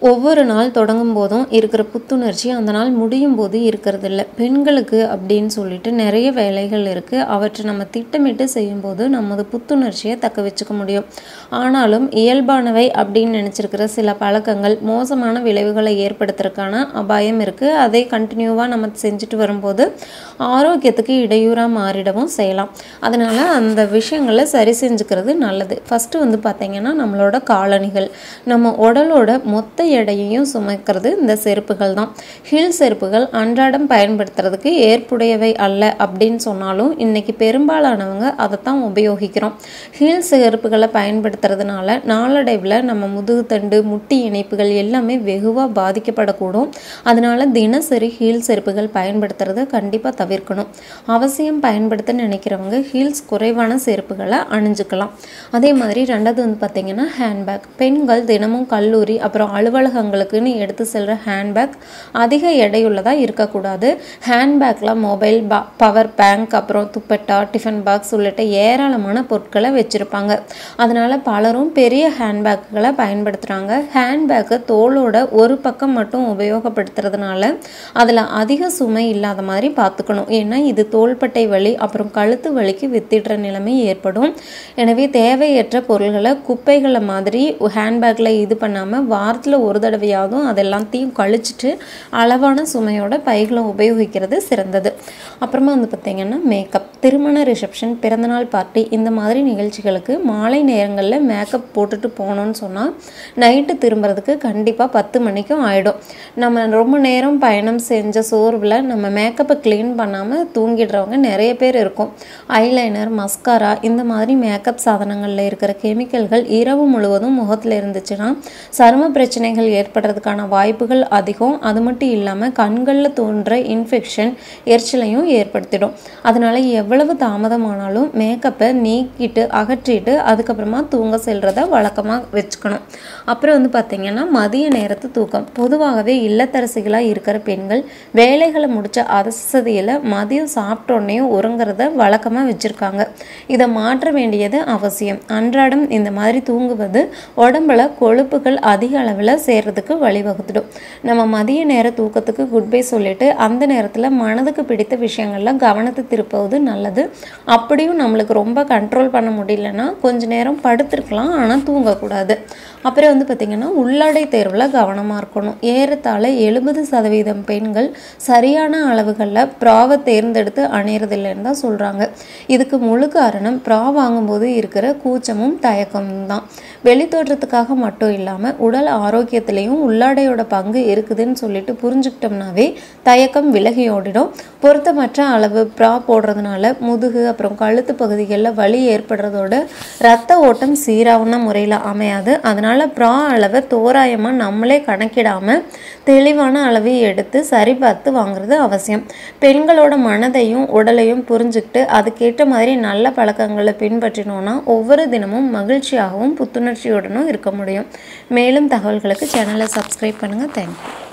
ஒவ்வொரு நாள் தொடங்கும் போதும் இருக்கிற புத்துணர்ச்சி அந்த நாள் முடியும் போது இருக்கிறது இல்லை பெண்களுக்கு அப்படின்னு சொல்லிட்டு நிறைய வேலைகள் இருக்குது அவற்றை நம்ம திட்டமிட்டு செய்யும்போது நமது புத்துணர்ச்சியை தக்க வச்சுக்க முடியும். ஆனாலும் இயல்பானவை அப்படின்னு நினச்சிருக்கிற சில பழக்கங்கள் மோசமான விளைவுகளை ஏற்படுத்துறதுக்கான அபாயம் இருக்குது அதை கண்டினியூவாக நம்ம செஞ்சுட்டு வரும்போது ஆரோக்கியத்துக்கு இடையூறாக மாறிடவும் செய்யலாம். அதனால் அந்த விஷயங்களை சரி செஞ்சுக்கிறது நல்லது. ஃபஸ்ட்டு வந்து பார்த்திங்கன்னா நம்மளோட காலணிகள். நம்ம உடலோட மொத்த எடையையும் சுமக்கிறது இந்த செருப்புகள் தான். ஹில் செருப்புகள் அன்றாடம் பயன்படுத்துறதுக்கு ஏற்புடையவை அல்ல அப்படின்னு சொன்னாலும் இன்னைக்கு பெரும்பாலானவங்க அதைத்தான் உபயோகிக்கிறோம். ஹில் செருப்புகளை பயன்படுத்துறதுனால நாளடைவில் நம்ம முதுகுத்தண்டு முட்டி இணைப்புகள் எல்லாமே வெகுவாக பாதிக்கப்படக்கூடும். அதனால தினசரி ஹீல் செருப்புகள் பயன்படுத்துறத கண்டிப்பாக தவிர்க்கணும். அவசியம் பயன்படுத்த நினைக்கிறவங்க ஹீல்ஸ் குறைவான செருப்புகளை அணிஞ்சுக்கலாம். அதே மாதிரி ரெண்டாவது வந்து பார்த்திங்கன்னா ஹேண்ட்பேக். பெண்கள் தினமும் கல்லூரி அப்புறம் அலுவலகங்களுக்குன்னு எடுத்து செல்கிற ஹேண்ட்பேக் அதிக எடையுள்ளதாக இருக்கக்கூடாது. ஹேண்ட்பேக்கில் மொபைல் பா பவர் பேங்க் அப்புறம் துப்பட்டா டிஃபன் பாக்ஸ் உள்ளிட்ட ஏராளமான பொருட்களை வச்சுருப்பாங்க. அதனால் பலரும் பெரிய ஹேண்ட்பேக்குகளை பயன்படுத்துகிறாங்க ஹேண்ட்பேக்கை தோலோட ஒரு பக்கம் மட்டும் உபயோகப்படுத்துறதுனால அதில் அதிக சுமை இல்லாத மாதிரி பார்த்துக்கணும் ஏன்னா இது தோள்பட்டை வலி அப்புறம் கழுத்து வலிக்கு வித்திடுற நிலைமை ஏற்படும். எனவே தேவையற்ற பொருள்களை குப்பைகளை மாதிரி ஹேண்ட்பேக்கில் இது பண்ணாமல் வாரத்தில் ஒரு தடவையாகவும் அதெல்லாத்தையும் கழிச்சிட்டு அளவான சுமையோட பைகளை உபயோகிக்கிறது சிறந்தது. அப்புறமா வந்து பார்த்திங்கன்னா மேக்கப் திருமண ரிசப்ஷன் பிறந்தநாள் பார்ட்டி இந்த மாதிரி நிகழ்ச்சிகளுக்கு மாலை நேரங்களில் மேக்கப் போட்டுட்டு போனோன்னு சொன்னால் நைட்டு திரும்புறதுக்கு கண்டிப்பாக பத்து மணிக்கும் ஆகிடும் நம்ம ரொம்ப நேரம் பயணம் செஞ்ச சோர்வில் நம்ம மேக்கப்பை க்ளீன் பண்ணாமல் தூங்கிடுறவங்க நிறைய பேர் இருக்கும். ஐலைனர் மஸ்காரா இந்த மாதிரி மேக்கப் சாதனங்களில் இருக்கிற கெமிக்கல்கள் இரவு முழுவதும் முகத்தில் இருந்துச்சுன்னா சரும பிரச்சனைகள் ஏற்படுறதுக்கான வாய்ப்புகள் அதிகம். அது மட்டும் இல்லாமல் கண்களில் தோன்ற இன்ஃபெக்ஷன் எரிச்சலையும் ஏற்படுத்திடும். அதனால எவ்வளவு தாமதமானாலும் மேக்கப்பை நீக்கிட்டு அகற்றிட்டு அதுக்கப்புறமா தூங்க செல்கிறத வழக்கமாக வச்சுக்கணும். அப்புறம் வந்து பார்த்திங்கன்னா மதிய நேரத்து தூக்கம். பொதுவாகவே இல்லத்தரசிகளாக இருக்கிற பெண்கள் வேலைகளை முடித்த அசதியில் மதியம் சாப்பிட்டோன்னே உறங்குறத வழக்கமாக வச்சுருக்காங்க. இதை மாற்ற வேண்டியது அவசியம். அன்றாடம் இந்த மாதிரி தூங்குவது உடம்புல கொழுப்புகள் அதிக அளவில் சேர்றதுக்கு வழிவகுத்துடும். நம்ம மதிய நேர தூக்கத்துக்கு குட் பை சொல்லிட்டு அந்த நேரத்தில் மனதுக்கு பிடித்த விஷயங்கள்லாம் கவனத்தை திருப்புவது நல்ல நல்லது அப்படியும் நம்மளுக்கு ரொம்ப கண்ட்ரோல் பண்ண முடியலன்னா கொஞ்ச நேரம் படுத்துருக்கலாம் ஆனால் தூங்கக்கூடாது. அப்புறம் வந்து பார்த்திங்கன்னா உள்ளாடை தேர்வில் கவனமாக இருக்கணும். ஏறத்தாழ எழுபது சதவீதம் பெண்கள் சரியான அளவுகளில் ப்ராவை தேர்ந்தெடுத்து அணையறதில்லைன்னு தான் சொல்கிறாங்க இதுக்கு முழு காரணம் ப்ரா வாங்கும்போது இருக்கிற கூச்சமும் தயக்கமும் தான். வெளித்தோற்றத்துக்காக மட்டும் இல்லாமல் உடல் ஆரோக்கியத்திலையும் உள்ளாடையோட பங்கு இருக்குதுன்னு சொல்லிட்டு புரிஞ்சுக்கிட்டோம்னாவே தயக்கம் விலகி ஓடிடும். பொருத்தமற்ற அளவு ப்ரா போடுறதுனால முதுகு அப்புறம் கழுத்து பகுதிகளில் வலி ஏற்படுறதோட ரத்த ஓட்டம் சீரான முறையில் அமையாது. அதனால் அதனால் ப்ரா அளவை தோராயமாக நம்மளே கணக்கிடாமல் தெளிவான அளவை எடுத்து சரி பார்த்து வாங்குறது அவசியம். பெண்களோட மனதையும் உடலையும் புரிஞ்சுக்கிட்டு அதுக்கேற்ற மாதிரி நல்ல பழக்கங்களை பின்பற்றினோன்னா ஒவ்வொரு தினமும் மகிழ்ச்சியாகவும் புத்துணர்ச்சியுடனும் இருக்க முடியும். மேலும் தகவல்களுக்கு சேனலை சப்ஸ்கிரைப் பண்ணுங்கள் தேங்க்யூ